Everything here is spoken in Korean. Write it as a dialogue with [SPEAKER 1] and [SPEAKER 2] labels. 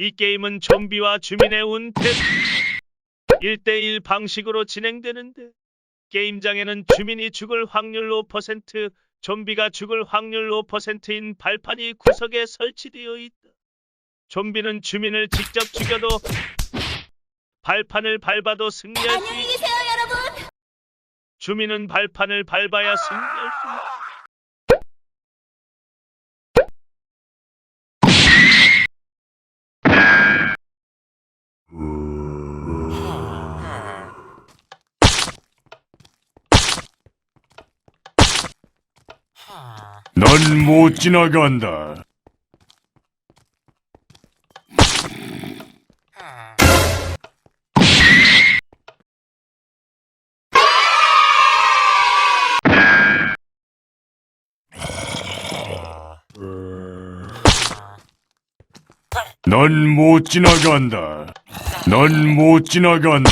[SPEAKER 1] 이 게임은 좀비와 주민의 운태 1대1 방식으로 진행되는데 게임장에는 주민이 죽을 확률 5%, 좀비가 죽을 확률 5%인 발판이 구석에 설치되어 있다. 좀비는 주민을 직접 죽여도 발판을 밟아도 승리할 수 있다. 주민은 발판을 밟아야 승리할 수 있다.
[SPEAKER 2] 넌 못 지나간다. 넌 못 지나간다. 넌 못 지나간다.